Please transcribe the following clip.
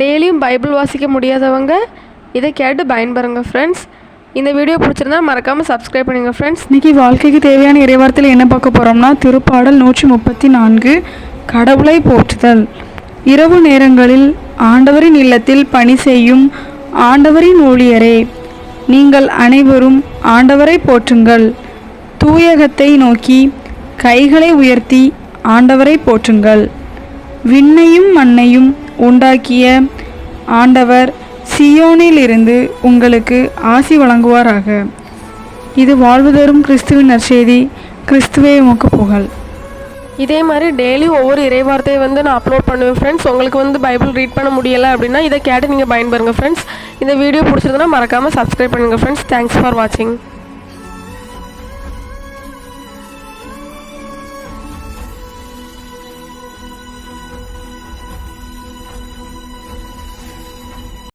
டெய்லியும் பைபிள் வாசிக்க முடியாதவங்க இதை கேட்டு பயன்பெறுங்க ஃப்ரெண்ட்ஸ் இந்த வீடியோ பிடிச்சிருந்தா மறக்காமல் சப்ஸ்கிரைப் பண்ணுங்கள் ஃப்ரெண்ட்ஸ் இன்னைக்கு வாழ்க்கைக்கு தேவையான இறைவார்த்தையில் என்ன பார்க்க போகிறோம்னா திருப்பாடல் நூற்றி முப்பத்தி நான்கு கடவுளை போற்றுதல். இரவு நேரங்களில் ஆண்டவரின் இல்லத்தில் பணி செய்யும் ஆண்டவரின் ஊழியரே நீங்கள் அனைவரும் ஆண்டவரை போற்றுங்கள். தூயகத்தை நோக்கி கைகளை உயர்த்தி ஆண்டவரை போற்றுங்கள். விண்ணையும் மண்ணையும் உண்டாக்கிய ஆண்டவர் சியோனிலிருந்து உங்களுக்கு ஆசி வழங்குவாராக. இது வாழ்வு தரும் கிறிஸ்துவின் நற்செய்தி கிறிஸ்துவே உமக்கு புகழ். இதே மாதிரி டெய்லி ஒவ்வொரு இறைவார்த்தையை வந்து நான் அப்லோட் பண்ணுவேன் ஃப்ரெண்ட்ஸ் உங்களுக்கு வந்து பைபிள் ரீட் பண்ண முடியலை அப்படின்னா இதை கேட்டு நீங்கள் பயன்பெறுங்க ஃப்ரெண்ட்ஸ் இந்த வீடியோ பிடிச்சிருந்தனா மறக்காமல் சப்ஸ்கிரைப் பண்ணுங்கள் ஃப்ரெண்ட்ஸ் தேங்க்ஸ் ஃபார் வாட்சிங்